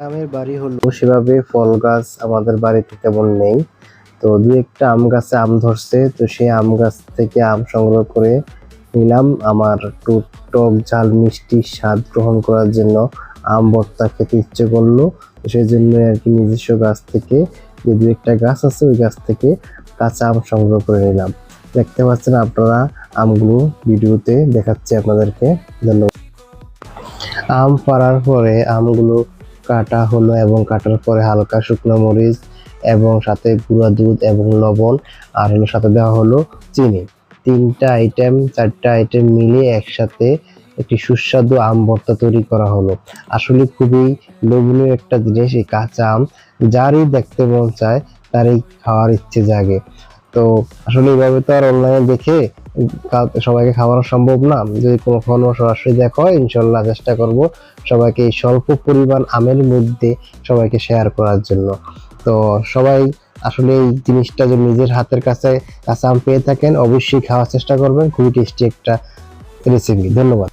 গ্রামের বাড়ি হলো সেভাবে ফল গাছ আমাদের বাড়িতে তেমন নেই। তো দু একটা আম গাছে আম ধরছে, তো সেই আম গাছ থেকে আম সংগ্রহ করে নিলাম। আমার একটু টক ঝাল মিষ্টি স্বাদ গ্রহণ করার জন্য আম ভর্তা খেতে ইচ্ছে করল। তো সেই জন্য আর কি নিজস্ব গাছ থেকে যে দু একটা গাছ আছে, ওই গাছ থেকে কাঁচা আম সংগ্রহ করে নিলাম। দেখতে পাচ্ছেন আপনারা আমগুলো ভিডিওতে দেখাচ্ছি আপনাদেরকে। ধন্যবাদ। আম পাড়ার পরে আমগুলো কাটা হলো এবং কাটার পরে হালকা শুকনো মরিচ এবং সাথে গুঁড়া দুধ এবং লবণ, আর হলো সাথে দেওয়া হলো চিনি। তিনটা আইটেম চারটা আইটেম মিলিয়ে একসাথে একটি সুস্বাদু আম ভর্তা তৈরি করা হলো। আসলে খুবই লোভনীয় একটা জিনিস, এই কাঁচা আম। যারই দেখতে মন চায়, তারই খাওয়ার ইচ্ছে জাগে। তো আসলে এইভাবে তো আর অনলাইনে দেখে সবাইকে খাওয়ানো সম্ভব না। যদি কোনো কখনো সরাসরি দেখা হয়, ইনশাল্লাহ চেষ্টা করব সবাইকে এই স্বল্প পরিমাণ আমের মধ্যে সবাইকে শেয়ার করার জন্য। তো সবাই আসলে এই জিনিসটা যে নিজের হাতের কাছে কাঁচা আম পেয়ে থাকেন, অবশ্যই খাওয়ার চেষ্টা করবেন। খুবই টেস্টি একটা রেসিপি ধন্যবাদ।